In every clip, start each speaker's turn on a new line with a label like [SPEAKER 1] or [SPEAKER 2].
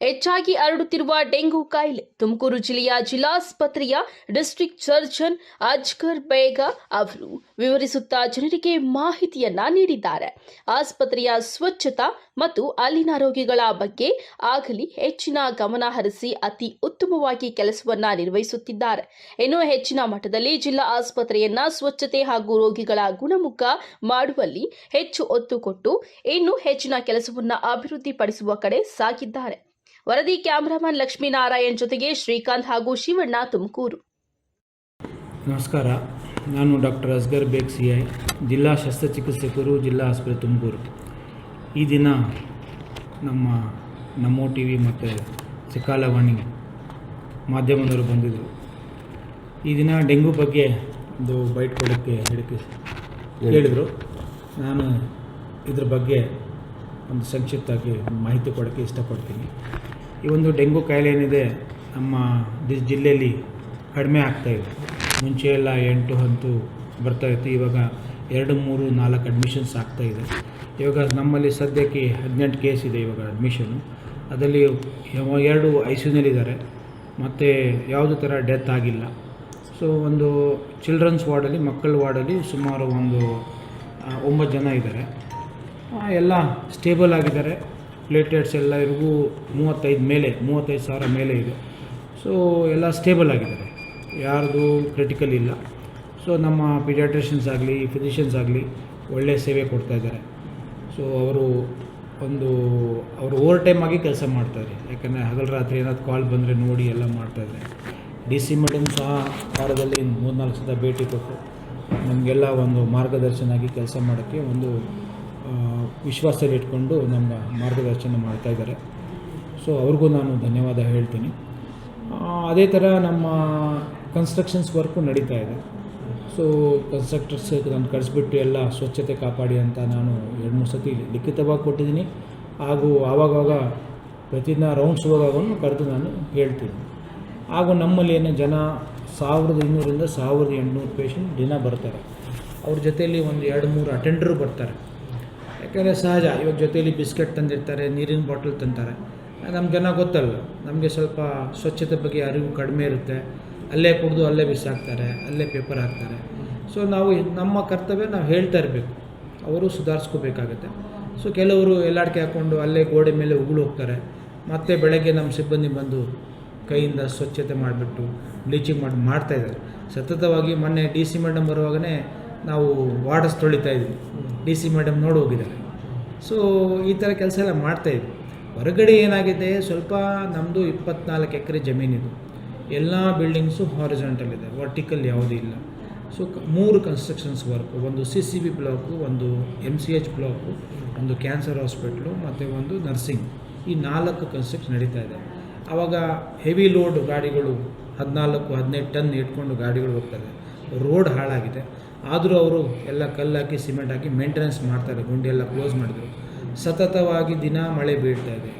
[SPEAKER 1] ಹೆಚ್ಚಾಗಿ ಹರಡುತ್ತಿರುವ ಡೆಂಗು ಕಾಯಿಲೆ. ತುಮಕೂರು ಜಿಲ್ಲೆಯ ಜಿಲ್ಲಾಸ್ಪತ್ರೆಯ ಡಿಸ್ಟ್ರಿಕ್ಟ್ ಸರ್ಜನ್ ಅಜ್ಗರ್ ಬೇಗ ಅವರು ವಿವರಿಸುತ್ತಾ ಜನರಿಗೆ ಮಾಹಿತಿಯನ್ನ ನೀಡಿದ್ದಾರೆ. ಆಸ್ಪತ್ರೆಯ ಸ್ವಚ್ಛತಾ ಮತ್ತು ಅಲ್ಲಿನ ರೋಗಿಗಳ ಬಗ್ಗೆ ಆಗಲಿ ಹೆಚ್ಚಿನ ಗಮನ ಹರಿಸಿ ಅತಿ ಉತ್ತಮವಾಗಿ ಕೆಲಸವನ್ನ ನಿರ್ವಹಿಸುತ್ತಿದ್ದಾರೆ. ಇನ್ನು ಹೆಚ್ಚಿನ ಮಟ್ಟದಲ್ಲಿ ಜಿಲ್ಲಾ ಆಸ್ಪತ್ರೆಯನ್ನ ಸ್ವಚ್ಛತೆ ಹಾಗೂ ರೋಗಿಗಳ ಗುಣಮುಖ ಮಾಡುವಲ್ಲಿ ಹೆಚ್ಚು ಒತ್ತು ಕೊಟ್ಟು ಇನ್ನೂ ಹೆಚ್ಚಿನ ಕೆಲಸವನ್ನ ಅಭಿವೃದ್ಧಿಪಡಿಸುವ ಕಡೆ ಸಾಗಿದ್ದಾರೆ. ವರದಿ ಕ್ಯಾಮರಾಮನ್ ಲಕ್ಷ್ಮೀನಾರಾಯಣ್ ಜೊತೆಗೆ ಶ್ರೀಕಾಂತ್ ಹಾಗೂ ಶಿವಣ್ಣ ತುಮಕೂರು.
[SPEAKER 2] ನಮಸ್ಕಾರ, ನಾನು doctor Asgar Baig C I ಜಿಲ್ಲಾ ಶಸ್ತ್ರಚಿಕಿತ್ಸಕರು, ಜಿಲ್ಲಾ ಆಸ್ಪತ್ರೆ ತುಮಕೂರು. ಈ ದಿನ ನಮ್ಮ ನಮೋ ಟಿ ವಿ ಮತ್ತು ಚಿಕ್ಕಾಲವಾಣಿ ಮಾಧ್ಯಮದವರು ಬಂದಿದ್ದರು ಈ ದಿನ ಡೆಂಗು ಬಗ್ಗೆ ಒಂದು ಬೈಟ್ ಕೊಡೋಕ್ಕೆ ಹೇಳಿಕೆ ಹೇಳಿದರು. ನಾನು ಇದ್ರ ಬಗ್ಗೆ ಒಂದು ಸಂಕ್ಷಿಪ್ತವಾಗಿ ಮಾಹಿತಿ ಕೊಡೋಕ್ಕೆ ಇಷ್ಟಪಡ್ತೀನಿ. ಈ ಒಂದು ಡೆಂಗು ಕಾಯಿಲೆ ಏನಿದೆ ನಮ್ಮ ಜಿಲ್ಲೆಯಲ್ಲಿ ಕಡಿಮೆ ಇದೆ. ಮುಂಚೆ ಎಲ್ಲ ಎಂಟು ಹತ್ತು ಬರ್ತಾಯಿತ್ತು ಇವಾಗ ಎರಡು ಮೂರು ನಾಲ್ಕು ಅಡ್ಮಿಷನ್ಸ್ ಆಗ್ತಾ ಇದೆ. ಇವಾಗ ನಮ್ಮಲ್ಲಿ ಸದ್ಯಕ್ಕೆ ಹದಿನೆಂಟು ಕೇಸ್ ಇದೆ ಇವಾಗ ಅಡ್ಮಿಷನು ಅದರಲ್ಲಿ ಎರಡು ಐ ಸಿ ಯುನಲ್ಲಿದ್ದಾರೆ ಮತ್ತು ಯಾವುದೇ ಥರ ಡೆತ್ ಆಗಿಲ್ಲ. ಸೊ ಒಂದು ಚಿಲ್ಡ್ರನ್ಸ್ ವಾರ್ಡಲ್ಲಿ ಮಕ್ಕಳ ವಾರ್ಡಲ್ಲಿ ಸುಮಾರು ಒಂದು ಒಂಬತ್ತು ಜನ ಇದ್ದಾರೆ. ಎಲ್ಲ ಸ್ಟೇಬಲ್ ಆಗಿದ್ದಾರೆ. ಪ್ಲೇಟೆಟ್ಸ್ ಎಲ್ಲ ಇವ್ರಿಗೂ ಮೂವತ್ತೈದು ಮೇಲೆ, ಮೂವತ್ತೈದು ಸಾವಿರ ಮೇಲೆ ಇದೆ. ಸೊ ಎಲ್ಲ ಸ್ಟೇಬಲ್ ಆಗಿದ್ದಾರೆ. ಯಾರ್ದು ಕ್ರಿಟಿಕಲ್ ಇಲ್ಲ. ಸೊ ನಮ್ಮ ಪಿಡಿಯಾಟ್ರಿಷಿಯನ್ಸ್ ಆಗಲಿ ಫಿಸಿಷಿಯನ್ಸ್ ಆಗಲಿ ಒಳ್ಳೆಯ ಸೇವೆ ಕೊಡ್ತಾ ಇದ್ದಾರೆ. ಸೊ ಅವರು ಒಂದು, ಅವರು ಓವರ್ ಟೈಮ್ ಆಗಿ ಕೆಲಸ ಮಾಡ್ತಾರೆ ಯಾಕಂದರೆ ಹಗಲು ರಾತ್ರಿ ಏನಾದ್ರು ಕಾಲ್ ಬಂದರೆ ನೋಡಿ ಎಲ್ಲ ಮಾಡ್ತಾಯಿದ್ದಾರೆ ಡಿ ಸಿ ಮೇಡಮ್ ಸಹ ವಾರದಲ್ಲಿ ಮೂರ್ನಾಲ್ಕು ಸಲ ಭೇಟಿ ಕೊಟ್ಟು ನಮಗೆಲ್ಲ ಒಂದು ಮಾರ್ಗದರ್ಶನ ಆಗಿ ಕೆಲಸ ಮಾಡೋಕ್ಕೆ ಒಂದು ಆ, ವಿಶ್ವಾಸದಲ್ಲಿ ನಮ್ಮ ಮಾರ್ಗದರ್ಶನ ಮಾಡ್ತಾ ಇದ್ದಾರೆ. ಸೊ ಅವ್ರಿಗೂ ನಾನು ಧನ್ಯವಾದ ಹೇಳ್ತೀನಿ. ಅದೇ ಥರ ನಮ್ಮ ಕನ್ಸ್ಟ್ರಕ್ಷನ್ಸ್ ವರ್ಕು ನಡೀತಾ ಇದೆ. ಸೊ ಕನ್ಸ್ಟ್ರಕ್ಟರ್ಸ್ ನಾನು ಕಳಿಸ್ಬಿಟ್ಟು ಎಲ್ಲ ಸ್ವಚ್ಛತೆ ಕಾಪಾಡಿ ಅಂತ ನಾನು ಎರಡು ಮೂರು ಸತಿ ಲಿಖಿತವಾಗಿ ಕೊಟ್ಟಿದ್ದೀನಿ. ಹಾಗೂ ಆವಾಗವಾಗ ಪ್ರತಿದಿನ ರೌಂಡ್ಸ್ ಹೋಗಾಗೂ ಕರೆದು ನಾನು ಹೇಳ್ತೀನಿ. ಹಾಗೂ ನಮ್ಮಲ್ಲಿ ಏನು ಜನ ಸಾವಿರದ ಇನ್ನೂರಿಂದ ಸಾವಿರದ ಎಂಟುನೂರು ಪೇಷಂಟ್ ದಿನ ಬರ್ತಾರೆ. ಅವ್ರ ಜೊತೆಯಲ್ಲಿ ಒಂದು ಎರಡು ಮೂರು ಅಟೆಂಡರು ಬರ್ತಾರೆ. ಯಾಕಂದರೆ ಸಹಜ. ಇವಾಗ ಜೊತೆಯಲ್ಲಿ ಬಿಸ್ಕೆಟ್ ತಂದಿರ್ತಾರೆ, ನೀರಿನ ಬಾಟಲ್ ತಂತಾರೆ. ನಮ್ಮ ಜನ ಗೊತ್ತಲ್ಲ. ನಮಗೆ ಸ್ವಲ್ಪ ಸ್ವಚ್ಛತೆ ಬಗ್ಗೆ ಅರಿವು ಕಡಿಮೆ ಇರುತ್ತೆ. ಅಲ್ಲೇ ಕುಡಿದು ಅಲ್ಲೇ ಬಿಸಾಕ್ತಾರೆ, ಅಲ್ಲೇ ಪೇಪರ್ ಹಾಕ್ತಾರೆ. ಸೊ ನಾವು ನಮ್ಮ ಕರ್ತವ್ಯ ನಾವು ಹೇಳ್ತಾ ಇರಬೇಕು. ಅವರು ಸುಧಾರಿಸ್ಕೋಬೇಕಾಗತ್ತೆ. ಸೊ ಕೆಲವರು ಎಲ್ಲಾಡಿಕೆ ಹಾಕ್ಕೊಂಡು ಅಲ್ಲೇ ಗೋಡೆ ಮೇಲೆ ಉಗುಳು ಹೋಗ್ತಾರೆ. ಮತ್ತೆ ಬೆಳಗ್ಗೆ ನಮ್ಮ ಸಿಬ್ಬಂದಿ ಬಂದು ಕೈಯಿಂದ ಸ್ವಚ್ಛತೆ ಮಾಡಿಬಿಟ್ಟು ಬ್ಲೀಚಿಂಗ್ ಮಾಡಿ ಮಾಡ್ತಾಯಿದ್ದಾರೆ ಸತತವಾಗಿ ಮೊನ್ನೆ ಡಿ ಸಿ ಮೇಡಮ್ ಬರುವಾಗಲೇ ನಾವು ವಾರ್ಡಸ್ ತೊಳಿತಾ ಇದ್ವಿ. ಡಿ ಸಿ ಮೇಡಮ್ ನೋಡಿ ಹೋಗಿದ್ದಾರೆ ಸೊ ಈ ಥರ ಕೆಲಸ ಎಲ್ಲ ಮಾಡ್ತಾಯಿದ್ವಿ ಹೊರಗಡೆ ಏನಾಗಿದೆ? ಸ್ವಲ್ಪ ನಮ್ಮದು ಇಪ್ಪತ್ನಾಲ್ಕು ಎಕರೆ ಜಮೀನಿದು ಎಲ್ಲ ಬಿಲ್ಡಿಂಗ್ಸು ಹಾರಿಜಾಂಟಲ್ ಇದೆ. ವರ್ಟಿಕಲ್ ಯಾವುದೂ ಇಲ್ಲ. ಸೊ ಮೂರು ಕನ್ಸ್ಟ್ರಕ್ಷನ್ಸ್ ವರ್ಕು ಒಂದು ಸಿ ಸಿ ಬಿ ಬ್ಲಾಕು ಒಂದು ಎಂ ಸಿ ಎಚ್ ಬ್ಲಾಕು ಒಂದು ಕ್ಯಾನ್ಸರ್ ಹಾಸ್ಪಿಟ್ಲು ಮತ್ತು ಒಂದು ನರ್ಸಿಂಗ್ ಈ ನಾಲ್ಕು ಕನ್ಸ್ಟ್ರಕ್ಷನ್ ನಡೀತಾ ಇದೆ. ಆವಾಗ ಹೆವಿ ಲೋಡ್ ಗಾಡಿಗಳು ಹದಿನಾಲ್ಕು ಹದಿನೈದು ಟನ್ ಇಟ್ಕೊಂಡು ಗಾಡಿಗಳು ಹೋಗ್ತದೆ ರೋಡ್ ಹಾಳಾಗಿದೆ. ಆದರೂ ಅವರು ಎಲ್ಲ ಕಲ್ಲು ಹಾಕಿ ಸಿಮೆಂಟ್ ಹಾಕಿ ಮೇಂಟೆನೆನ್ಸ್ ಮಾಡ್ತಾರೆ. ಗುಂಡಿ ಎಲ್ಲ ಕ್ಲೋಸ್ ಮಾಡಿದ್ರು. ಸತತವಾಗಿ ದಿನ ಮಳೆ ಬೀಳ್ತಾ ಇದೆ.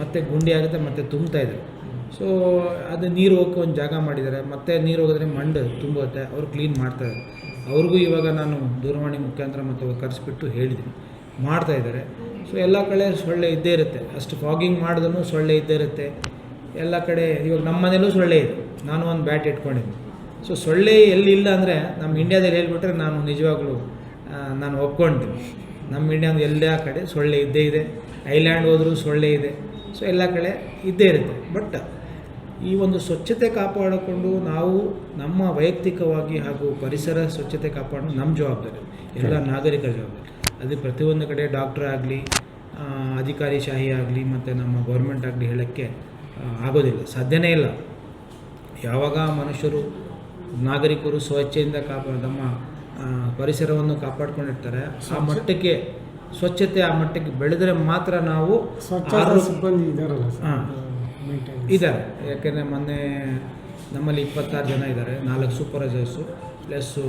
[SPEAKER 2] ಮತ್ತು ಗುಂಡಿ ಆಗುತ್ತೆ, ಮತ್ತು ತುಂಬ್ತಾ ಇದೆ. ಸೊ ಅದು ನೀರು ಹೋಗೋಕೆ ಒಂದು ಜಾಗ ಮಾಡಿದ್ದಾರೆ. ಮತ್ತೆ ನೀರು ಹೋಗಿದ್ರೆ ಮಂಡು ತುಂಬುತ್ತೆ. ಅವ್ರು ಕ್ಲೀನ್ ಮಾಡ್ತಾರೆ ಅವ್ರಿಗೂ ಇವಾಗ ನಾನು ದೂರವಾಣಿ ಮುಖಾಂತರ ಮತ್ತು ಕರೆಸಿಬಿಟ್ಟು ಹೇಳಿದ್ದೀನಿ. ಮಾಡ್ತಾ ಇದ್ದಾರೆ. ಸೊ ಎಲ್ಲ ಕಡೆ ಸೊಳ್ಳೆ ಇದ್ದೇ ಇರುತ್ತೆ. ಅಷ್ಟು ಫಾಗಿಂಗ್ ಮಾಡಿದ್ರು ಸೊಳ್ಳೆ ಇದ್ದೇ ಇರುತ್ತೆ. ಎಲ್ಲ ಕಡೆ ಇವಾಗ ನಮ್ಮ ಮನೇಲೂ ಸೊಳ್ಳೆ ಇದೆ. ನಾನು ಒಂದು ಬ್ಯಾಟ್ ಇಟ್ಕೊಂಡಿದ್ದೀನಿ ಸೊ ಸೊಳ್ಳೆ ಎಲ್ಲಿಲ್ಲ ಅಂದರೆ ನಮ್ಮ ಇಂಡ್ಯಾದಲ್ಲಿ ಹೇಳ್ಬಿಟ್ರೆ ನಾನು ನಿಜವಾಗ್ಲೂ ನಾನು ಒಪ್ಕೊಂತೀನಿ ನಮ್ಮ ಇಂಡಿಯಾದ ಎಲ್ಲ ಕಡೆ ಸೊಳ್ಳೆ ಇದ್ದೇ ಇದೆ. ಐಲ್ಯಾಂಡ್ ಹೋದರೂ ಸೊಳ್ಳೆ ಇದೆ. ಸೊ ಎಲ್ಲ ಕಡೆ ಇದ್ದೇ ಇರುತ್ತೆ. ಬಟ್ ಈ ಒಂದು ಸ್ವಚ್ಛತೆ ಕಾಪಾಡಿಕೊಂಡು ನಾವು ನಮ್ಮ ವೈಯಕ್ತಿಕವಾಗಿ ಹಾಗೂ ಪರಿಸರ ಸ್ವಚ್ಛತೆ ಕಾಪಾಡೋದು ನಮ್ಮ ಜವಾಬ್ದಾರಿ. ಎಲ್ಲ ನಾಗರಿಕರ ಜವಾಬ್ದಾರಿ. ಅದು ಪ್ರತಿಯೊಂದು ಕಡೆ ಡಾಕ್ಟ್ರ್ ಆಗಲಿ ಅಧಿಕಾರಿ ಶಾಹಿ ಆಗಲಿ ಮತ್ತು ನಮ್ಮ ಗೌರ್ಮೆಂಟ್ ಆಗಲಿ ಹೇಳೋಕ್ಕೆ ಆಗೋದಿಲ್ಲ. ಸಾಧ್ಯನೇ ಇಲ್ಲ. ಯಾವಾಗ ಮನುಷ್ಯರು ನಾಗರಿಕರು ಸ್ವಚ್ಛೆಯಿಂದ ಕಾಪ ತಮ್ಮ ಪರಿಸರವನ್ನು ಕಾಪಾಡ್ಕೊಂಡಿರ್ತಾರೆ. ಆ ಮಟ್ಟಕ್ಕೆ ಸ್ವಚ್ಛತೆ ಆ ಮಟ್ಟಕ್ಕೆ ಬೆಳೆದರೆ ಮಾತ್ರ ನಾವು
[SPEAKER 3] ಸಿಬ್ಬಂದಿ. ಮೇಂಟೈನ್
[SPEAKER 2] ಇದ್ದಾರೆ ಯಾಕೆಂದರೆ ಮೊನ್ನೆ ನಮ್ಮಲ್ಲಿ ಇಪ್ಪತ್ತಾರು ಜನ ಇದ್ದಾರೆ ನಾಲ್ಕು ಸೂಪರ್ವೈಸರ್ಸು ಪ್ಲಸ್ಸು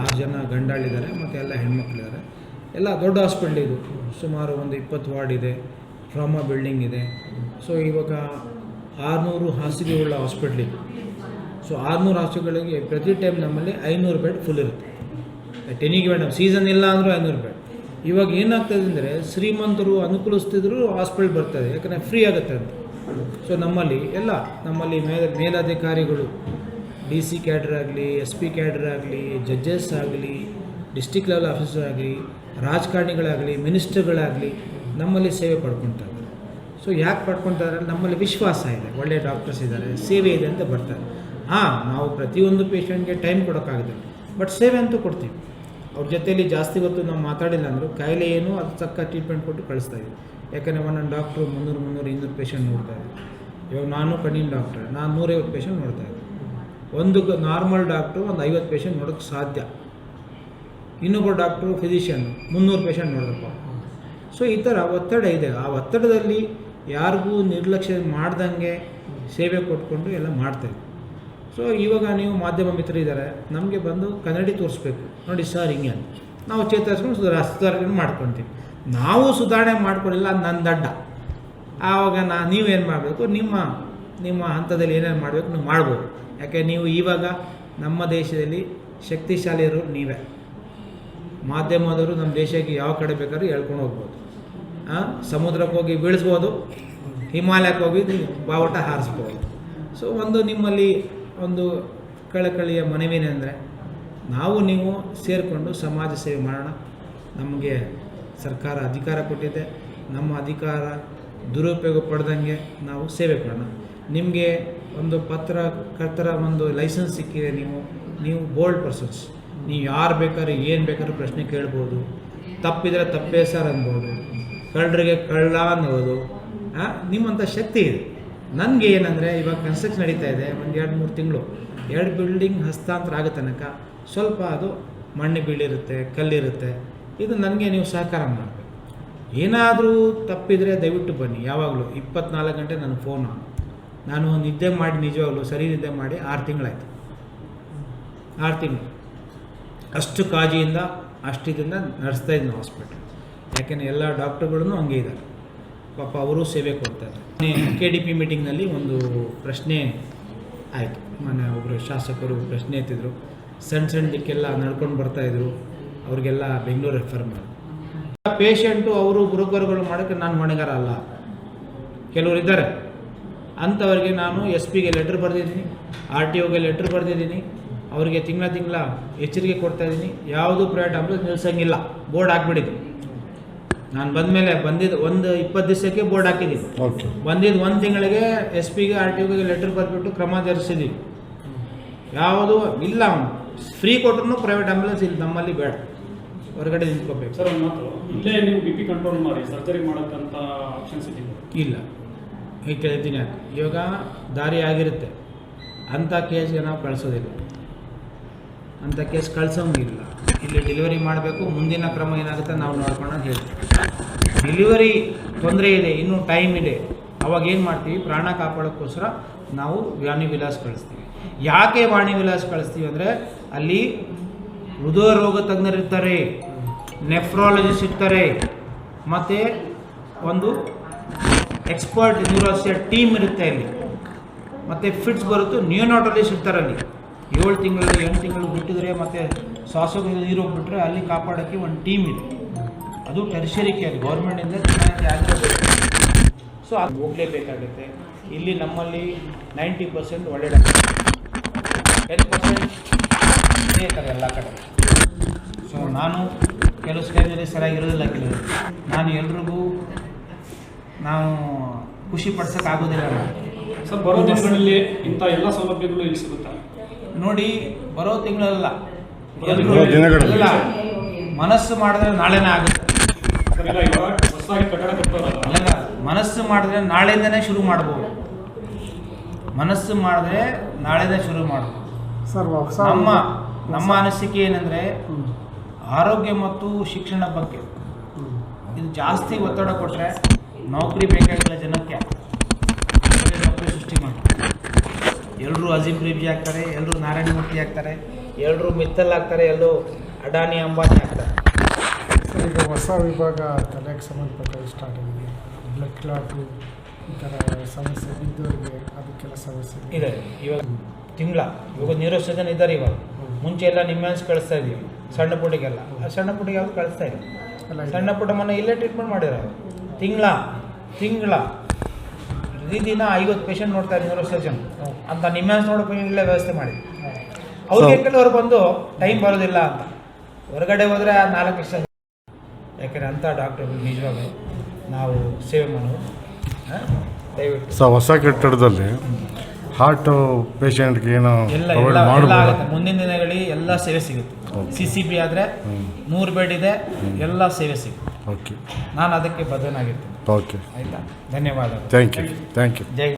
[SPEAKER 2] ಆರು ಜನ ಗಂಡಾಳಿದ್ದಾರೆ ಮತ್ತು ಎಲ್ಲ ಹೆಣ್ಮಕ್ಳಿದ್ದಾರೆ. ಎಲ್ಲ ದೊಡ್ಡ ಹಾಸ್ಪಿಟ್ಲ್ ಇದು. ಸುಮಾರು ಒಂದು ಇಪ್ಪತ್ತು ವಾರ್ಡ್ ಇದೆ. ಟ್ರಾಮಾ ಬಿಲ್ಡಿಂಗ್ ಇದೆ. ಸೊ ಇವಾಗ ಆರುನೂರು ಹಾಸಿಗೆಗಳ ಹಾಸ್ಪಿಟ್ಲ್ ಇದು. ಸೊ ಆರುನೂರು ಹಾಸಿಗೆಗಳಿಗೆ ಪ್ರತಿ ಟೈಮ್ ನಮ್ಮಲ್ಲಿ ಐನೂರು ಬೆಡ್ ಫುಲ್ ಇರುತ್ತೆ. ಟೆನಿಗೆ ಮೇಡಮ್ ಸೀಸನ್ ಇಲ್ಲ ಅಂದರೂ ಐನೂರು ಬೆಡ್ ಇವಾಗ ಏನಾಗ್ತದೆ ಅಂದರೆ ಶ್ರೀಮಂತರು ಅನುಕೂಲಿಸ್ತಿದ್ರು ಹಾಸ್ಪಿಟಲ್ ಬರ್ತದೆ. ಯಾಕಂದರೆ ಫ್ರೀ ಆಗುತ್ತೆ ಅಂತ. ಸೊ ನಮ್ಮಲ್ಲಿ ಎಲ್ಲ, ನಮ್ಮಲ್ಲಿ ಮೇಲ್ ಮೇಲಾಧಿಕಾರಿಗಳು ಡಿ ಸಿ ಕ್ಯಾಡ್ರ್ ಆಗಲಿ ಎಸ್ ಪಿ ಕ್ಯಾಡ್ರ್ ಆಗಲಿ ಜಡ್ಜಸ್ ಆಗಲಿ ಡಿಸ್ಟಿಕ್ ಲೆವೆಲ್ ಆಫೀಸರ್ ಆಗಲಿ, ರಾಜಕಾರಣಿಗಳಾಗಲಿ ಮಿನಿಸ್ಟರ್ಗಳಾಗಲಿ ನಮ್ಮಲ್ಲಿ ಸೇವೆ ಪಡ್ಕೊತಾರೆ ಸೊ ಯಾಕೆ ಪಡ್ಕೊತಾರೆ ನಮ್ಮಲ್ಲಿ ವಿಶ್ವಾಸ ಇದೆ. ಒಳ್ಳೆಯ ಡಾಕ್ಟರ್ಸ್ ಇದ್ದಾರೆ, ಸೇವೆ ಇದೆ ಅಂತ ಬರ್ತಾರೆ. ಹಾಂ, ನಾವು ಪ್ರತಿಯೊಂದು ಪೇಷಂಟ್ಗೆ ಟೈಮ್ ಕೊಡೋಕ್ಕಾಗುತ್ತೆ. ಬಟ್ ಸೇವೆ ಅಂತೂ ಕೊಡ್ತೀವಿ. ಅವ್ರ ಜೊತೆಯಲ್ಲಿ ಜಾಸ್ತಿ ಹೊತ್ತು ನಾವು ಮಾತಾಡಿಲ್ಲ ಅಂದರೂ ಕಾಯಿಲೆ ಏನು, ಅದು ತಕ್ಕ ಟ್ರೀಟ್ಮೆಂಟ್ ಕೊಟ್ಟು ಕಳಿಸ್ತಾ ಇದ್ದೀವಿ ಯಾಕಂದರೆ ಒಂದೊಂದು ಡಾಕ್ಟ್ರು ಮುನ್ನೂರು ಮುನ್ನೂರು ಇನ್ನೂರು ಪೇಷಂಟ್ ನೋಡ್ತಾ ಇದ್ದೀವಿ ಇವಾಗ ನಾನು ಕಣ್ಣಿನ ಡಾಕ್ಟ್ರ್ ನಾನು ನೂರೈವತ್ತು ಪೇಷಂಟ್ ನೋಡ್ತಾ ಒಂದು ನಾರ್ಮಲ್ ಡಾಕ್ಟ್ರು ಒಂದು ಐವತ್ತು ಪೇಷಂಟ್ ನೋಡೋಕ್ಕೆ ಸಾಧ್ಯ. ಇನ್ನೊಬ್ಬ ಡಾಕ್ಟ್ರು ಫಿಸಿಷಿಯನ್ ಮುನ್ನೂರು ಪೇಷಂಟ್ ನೋಡಿದ್ರಪ್ಪ ಸೊ ಈ ಥರ ಒತ್ತಡ ಇದೆ. ಆ ಒತ್ತಡದಲ್ಲಿ ಯಾರಿಗೂ ನಿರ್ಲಕ್ಷ್ಯ ಮಾಡ್ದಂಗೆ ಸೇವೆ ಕೊಟ್ಕೊಂಡು ಎಲ್ಲ ಮಾಡ್ತಾಯಿದ್ವಿ ಸೊ ಇವಾಗ ನೀವು ಮಾಧ್ಯಮ ಮಿತ್ರ ಇದ್ದಾರೆ ನಮಗೆ ಬಂದು ಕನ್ನಡಿ ತೋರಿಸ್ಬೇಕು. ನೋಡಿ ಸರ್ ಹಿಂಗೆ ನಾವು ಚೇತರಿಸ್ಕೊಂಡು ಸುಧಾರ ಸುಧಾರಣೆ ಮಾಡ್ಕೊತೀವಿ. ನಾವು ಸುಧಾರಣೆ ಮಾಡ್ಕೊಳ್ಳಿಲ್ಲ ನನ್ನ ದಡ್ಡ. ಆವಾಗ ನಾ, ನೀವೇನು ಮಾಡಬೇಕು? ನಿಮ್ಮ ನಿಮ್ಮ ಹಂತದಲ್ಲಿ ಏನೇನು ಮಾಡಬೇಕು? ನೀವು ಮಾಡ್ಬೋದು. ಯಾಕೆ, ನೀವು ಇವಾಗ ನಮ್ಮ ದೇಶದಲ್ಲಿ ಶಕ್ತಿಶಾಲಿಯರು ನೀವೇ. ಮಾಧ್ಯಮದವರು ನಮ್ಮ ದೇಶಕ್ಕೆ ಯಾವ ಕಡೆ ಬೇಕಾದ್ರೂ ಹೇಳ್ಕೊಂಡು ಹೋಗ್ಬೋದು. ಸಮುದ್ರಕ್ಕೆ ಹೋಗಿ ಬೀಳಿಸ್ಬೋದು, ಹಿಮಾಲಯಕ್ಕೆ ಹೋಗಿ ನೀವು ಬಾವುಟ ಹಾರಿಸ್ಬೋದು. ಸೊ ಒಂದು ನಿಮ್ಮಲ್ಲಿ ಒಂದು ಕಳಕಳಿಯ ಮನವಿನೆಂದರೆ ನಾವು ನೀವು ಸೇರಿಕೊಂಡು ಸಮಾಜ ಸೇವೆ ಮಾಡೋಣ. ನಮಗೆ ಸರ್ಕಾರ ಅಧಿಕಾರ ಕೊಟ್ಟಿದೆ. ನಮ್ಮ ಅಧಿಕಾರ ದುರುಪಯೋಗ ಪಡೆದಂಗೆ ನಾವು ಸೇವೆ ಕೊಡೋಣ. ನಿಮಗೆ ಒಂದು ಪತ್ರ ಕರ್ತರ ಒಂದು ಲೈಸೆನ್ಸ್ ಸಿಕ್ಕಿದೆ ನೀವು ನೀವು ಬೋಲ್ಡ್ ಪರ್ಸನ್ಸ್. ನೀವು ಯಾರು ಬೇಕಾದ್ರೆ, ಏನು ಬೇಕಾದ್ರೂ ಪ್ರಶ್ನೆ ಕೇಳ್ಬೋದು. ತಪ್ಪಿದರೆ ತಪ್ಪೇ ಸರ್ ಅನ್ಬೋದು. ಕಳ್ಳರಿಗೆ ಕಳ್ಳ ಅನ್ನೋದು ನಿಮ್ಮಂಥ ಶಕ್ತಿ ಇದೆ. ನನಗೆ ಏನಂದರೆ, ಇವಾಗ ಕನ್ಸ್ಟ್ರಕ್ಷನ್ ನಡೀತಾ ಇದೆ, ಒಂದು ಎರಡು ಮೂರು ತಿಂಗಳು. ಎರಡು ಬಿಲ್ಡಿಂಗ್ ಹಸ್ತಾಂತರ ಆಗೋ ತನಕ ಸ್ವಲ್ಪ ಅದು ಮಣ್ಣು ಬೀಳಿರುತ್ತೆ, ಕಲ್ಲಿರುತ್ತೆ. ಇದು ನನಗೆ ನೀವು ಸಹಕಾರ ಮಾಡಬೇಕು. ಏನಾದರೂ ತಪ್ಪಿದರೆ ದಯವಿಟ್ಟು ಬನ್ನಿ. ಯಾವಾಗಲೂ ಇಪ್ಪತ್ನಾಲ್ಕು ಗಂಟೆ ನನ್ನ ಫೋನು ನಾನು ನಿದ್ದೆ ಮಾಡಿ, ನಿಜವಾಗ್ಲೂ ಸರಿ ನಿದ್ದೆ ಮಾಡಿ ಆರು ತಿಂಗಳಾಯಿತು. ಆರು ತಿಂಗಳು. ಅಷ್ಟು ಕಾಜಿಯಿಂದ ಅಷ್ಟು ಇದರಿಂದ ನಡೆಸ್ತಾ ಇದ್ದೀನಿ ಹಾಸ್ಪಿಟ್ಲ್ ಯಾಕೆಂದರೆ ಎಲ್ಲ ಡಾಕ್ಟರ್ಗಳೂ ಹಂಗೆ ಇದ್ದಾರೆ. ಪಾಪ ಅವರು ಸೇವೆ ಕೊಡ್ತಾರೆ. ಕೆ ಡಿ ಪಿ ಮೀಟಿಂಗ್ನಲ್ಲಿ ಒಂದು ಪ್ರಶ್ನೆ ಆಯಿತು. ಮನೆ ಒಬ್ಬರು ಶಾಸಕರು ಪ್ರಶ್ನೆ ಎತ್ತಿದ್ರು. ಸಣ್ಣ ಸಣ್ಣದಕ್ಕೆಲ್ಲ ನಡ್ಕೊಂಡು ಬರ್ತಾಯಿದ್ರು ಅವ್ರಿಗೆಲ್ಲ ಬೆಂಗಳೂರು ರೆಫರ್ ಮಾಡಿ. ಪೇಷಂಟು ಅವರು ಗುರುಗರುಗಳು ಮಾಡೋಕ್ಕೆ ನಾನು ಹೊಣೆಗಾರ ಅಲ್ಲ. ಕೆಲವರು ಇದ್ದಾರೆ. ಅಂಥವ್ರಿಗೆ ನಾನು ಎಸ್ ಪಿಗೆ ಲೆಟ್ರ್ ಬರೆದಿದ್ದೀನಿ ಆರ್ ಟಿ ಒಗೆ ಲೆಟ್ರ್ ಬರೆದಿದ್ದೀನಿ. ಅವರಿಗೆ ತಿಂಗಳ ತಿಂಗಳ ಎಚ್ಚರಿಕೆ ಕೊಡ್ತಾ ಇದ್ದೀನಿ. ಯಾವುದು ಪ್ರೈವೇಟ್ ಆಂಬುಲೆನ್ಸ್ ನಿಲ್ಸಂಗಿಲ್ಲ. ಬೋರ್ಡ್ ಹಾಕ್ಬಿಟ್ಟಿದ್ದೀನಿ ನಾನು ಬಂದ ಮೇಲೆ ಬಂದಿದ್ದು ಒಂದು ಇಪ್ಪತ್ತು ದಿವಸಕ್ಕೆ ಬೋರ್ಡ್ ಹಾಕಿದ್ದೀವಿ
[SPEAKER 3] ಓಕೆ.
[SPEAKER 2] ಬಂದಿದ್ದು ಒಂದು ತಿಂಗಳಿಗೆ ಎಸ್ ಪಿಗೆ ಆರ್ ಟಿ ಒಗೆ ಲೆಟರ್ ಬರೆದ್ಬಿಟ್ಟು ಕ್ರಮ ಜರುಗಿಸಿದ್ದೀವಿ ಯಾವುದು ಇಲ್ಲ ಅವನು. ಫ್ರೀ ಕೊಟ್ಟರು ಪ್ರೈವೇಟ್ ಆಂಬುಲೆನ್ಸ್ ಇಲ್ಲಿ ನಮ್ಮಲ್ಲಿ ಬೇಡ. ಹೊರಗಡೆ ನಿಂತ್ಕೋಬೇಕು.
[SPEAKER 4] ಸರ್ ಒಂದು ಮಾತು. ಇಲ್ಲೇ ನೀವು ಬಿ ಪಿ ಕಂಟ್ರೋಲ್ ಮಾಡಿ ಸರ್ಜರಿ ಮಾಡೋಕ್ಕಂಥ ಆಪ್ಷನ್ಸ್ ಇದೆಯಾ
[SPEAKER 2] ಇಲ್ಲ. ಈಗ ಕೇಳ್ತೀನಿ ಯಾಕೆ? ಇವಾಗ ದಾರಿ ಆಗಿರುತ್ತೆ. ಅಂಥ ಕೇಸ್ಗೆ ನಾವು ಕಳಿಸೋದಿಲ್ಲ. ಅಂಥ ಕೇಸ್ ಕಳ್ಸೋಂಗಿಲ್ಲ ಇಲ್ಲಿ. ಡೆಲಿವರಿ ಮಾಡಬೇಕು, ಮುಂದಿನ ಕ್ರಮ ಏನಾಗುತ್ತೆ ನಾವು ನೋಡ್ಕೊಂಡು ಹೇಳ್ತೀವಿ. ಡೆಲಿವರಿ ತೊಂದರೆ ಇದೆ, ಇನ್ನೂ ಟೈಮ್ ಇದೆ. ಅವಾಗ ಏನು ಮಾಡ್ತೀವಿ? ಪ್ರಾಣ ಕಾಪಾಡೋಕ್ಕೋಸ್ಕರ ನಾವು ವಾಣಿ ವಿಲಾಸ್ ಕಳಿಸ್ತೀವಿ. ಯಾಕೆ ವಾಣಿ ವಿಲಾಸ್ ಕಳಿಸ್ತೀವಿ ಅಂದರೆ, ಅಲ್ಲಿ ಹೃದಯ ರೋಗ ತಜ್ಞರಿರ್ತಾರೆ ನೆಫ್ರಾಲಜಿಸ್ ಇರ್ತಾರೆ, ಮತ್ತು ಒಂದು ಎಕ್ಸ್ಪರ್ಟ್ ನ್ಯೂರಾಲಜಿಯ ಟೀಮ್ ಇರುತ್ತೆ ಅಲ್ಲಿ. ಮತ್ತು ಫಿಟ್ಸ್ ಬರುತ್ತೆ ನ್ಯೂನಾಟಲಿಸ್ಟ್ ಇರ್ತಾರೆ ಅಲ್ಲಿ. ಏಳು ತಿಂಗಳು ಎಂಟು ತಿಂಗಳು ಬಿಟ್ಟಿದ್ರೆ ಮತ್ತು ಶ್ವಾಸಕೋಶ ನೀರು ಹೋಗ್ಬಿಟ್ರೆ ಅಲ್ಲಿ ಕಾಪಾಡೋಕ್ಕೆ ಒಂದು ಟೀಮ್ ಇದೆ. ಅದು ಟೆರಿಷರಿ ಕೇರ್ ಗೌರ್ಮೆಂಟಿಂದ ಚೆನ್ನಾಗಿ ಆಗಬೇಕು ಸೊ ಅದು ಹೋಗಲೇಬೇಕಾಗುತ್ತೆ. ಇಲ್ಲಿ ನಮ್ಮಲ್ಲಿ ನೈಂಟಿ ಪರ್ಸೆಂಟ್ ಒಳ್ಳೆ ಟೆನ್ ಪರ್ಸೆಂಟ್ ಎಲ್ಲ ಕಡೆ. ಸೊ ನಾನು ಕೆಲವು ಸ್ಟೇಜಲ್ಲಿ ಸರಿಯಾಗಿರೋದಿಲ್ಲ ಕೆಲವರು. ನಾನು ಎಲ್ರಿಗೂ ನಾನು ಖುಷಿ ಪಡ್ಸೋಕ್ಕಾಗೋದಿಲ್ಲ.
[SPEAKER 4] ಸರ್, ಬರೋ ದಿನಗಳಲ್ಲಿ ಇಂಥ ಎಲ್ಲ ಸೌಲಭ್ಯಗಳು ಇಲ್ಲಿ ಸಿಗುತ್ತಾ?
[SPEAKER 2] ನೋಡಿ ಬರೋ ತಿಂಗಳಲ್ಲ. ಮನಸ್ಸು ಮಾಡಿದ್ರೆ ನಾಳೆನೇ ಆಗುತ್ತೆ. ಮನಸ್ಸು ಮಾಡಿದ್ರೆ ನಾಳೆಯಿಂದನೇ ಶುರು ಮಾಡ್ಬೋದು. ಮನಸ್ಸು ಮಾಡಿದ್ರೆ ನಾಳೆನೇ ಶುರು ಮಾಡ್ಬೋದು. ನಮ್ಮ ನಮ್ಮ ಅನಿಸಿಕೆ ಏನಂದ್ರೆ ಆರೋಗ್ಯ ಮತ್ತು ಶಿಕ್ಷಣ ಬಗ್ಗೆ. ಇದು ಜಾಸ್ತಿ ಒತ್ತಡ ಕೊಟ್ಟರೆ ನೌಕರಿ ಬೇಕಾಗಿಲ್ಲ ಜನಕ್ಕೆ. ನೌಕರಿ ಸೃಷ್ಟಿ ಮಾಡ್ತಾರೆ ಎಲ್ಲರೂ ಅಜೀಮ್ ರೀಬಿ ಆಗ್ತಾರೆ ಎಲ್ಲರೂ ನಾರಾಯಣ ಮೂರ್ತಿ ಆಗ್ತಾರೆ ಎಲ್ಲರೂ ಮಿತ್ತಲ್ ಆಗ್ತಾರೆ ಎಲ್ಲರೂ ಅಡಾನಿ ಅಂಬಾನಿ ಆಗ್ತಾರೆ.
[SPEAKER 5] ಸರ್ ಈಗ ಹೊಸ ವಿಭಾಗ ತಲೆಗೆ ಸಂಬಂಧಪಟ್ಟ ಸ್ಟಾರ್ಟ್ ಆಗಿದೆ. ಬ್ಲಡ್ ಕ್ಲಾಟು ಈ ಥರ ಸಮಸ್ಯೆ ಇದ್ದವರಿಗೆ ಅದಕ್ಕೆಲ್ಲ ಸಮಸ್ಯೆ
[SPEAKER 2] ಇದೆ. ಇವಾಗ ತಿಂಗಳ ಇವಾಗ ನ್ಯೂರೋಸರ್ಜನ್ ಇದ್ದಾರೆ ಇವಾಗ. ಮುಂಚೆ ಎಲ್ಲ ನಿಮ್ಮನ್ಸ್ ಕಳಿಸ್ತಾ ಇದೀವಿ. ಸಣ್ಣ ಪುಟ್ಟಿಗೆಲ್ಲ ಸಣ್ಣ ಪುಟ್ಟಿಗೆ ಯಾವ್ದು ಕಳಿಸ್ತಾ ಇಲ್ಲ. ಸಣ್ಣ ಪುಟ್ಟ ಮನೆ ಇಲ್ಲೇ ಟ್ರೀಟ್ಮೆಂಟ್ ಮಾಡಿರೋ ತಿಂಗಳ ತಿಂಗಳ. ಪ್ರತಿದಿನ ಐವತ್ತು ಪೇಷಂಟ್ ನೋಡ್ತಾರೆ ನ್ಯೂರೋ ಸರ್ಜನ್ ಅಂತ ನಿಮ್ಮ ನೋಡೋ ಇಲ್ಲೇ ವ್ಯವಸ್ಥೆ ಮಾಡಿ ಅವ್ರಿಗೆ ಕೆಲವರು ಬಂದು ಟೈಮ್ ಬರೋದಿಲ್ಲ ಅಂತ. ಹೊರಗಡೆ ಹೋದರೆ ನಾಲ್ಕು ವರ್ಷ ಯಾಕೆಂದರೆ ಅಂಥ ಡಾಕ್ಟರ್ಗಳು ನಿಜವಾಗ್ಲೂ ನಾವು ಸೇವೆ ಮಾಡೋದು ಹಾಂ? ದಯವಿಟ್ಟು.
[SPEAKER 3] ಸೊ ಹೊಸ ಕಟ್ಟಡದಲ್ಲಿ ಹಾರ್ಟ್ ಪೇಷಂಟ್ಗೆ ಏನೋ
[SPEAKER 2] ಎಲ್ಲ ಎಲ್ಲ ಆಗುತ್ತೆ. ಮುಂದಿನ ದಿನಗಳಲ್ಲಿ ಎಲ್ಲ ಸೇವೆ ಸಿಗುತ್ತೆ. ಸಿ ಸಿ ಬಿ ಆದರೆ ನೂರು ಬೆಡ್ ಇದೆ ಎಲ್ಲ ಸೇವೆ ಸಿಗುತ್ತೆ.
[SPEAKER 3] ಓಕೆ
[SPEAKER 2] ನಾನು ಅದಕ್ಕೆ ಬದ್ಧನಾಗಿರ್ತೀನಿ.
[SPEAKER 3] ಓಕೆ.
[SPEAKER 2] ಆಯಿತಾ? ಧನ್ಯವಾದ
[SPEAKER 3] thank you thank you
[SPEAKER 2] Jai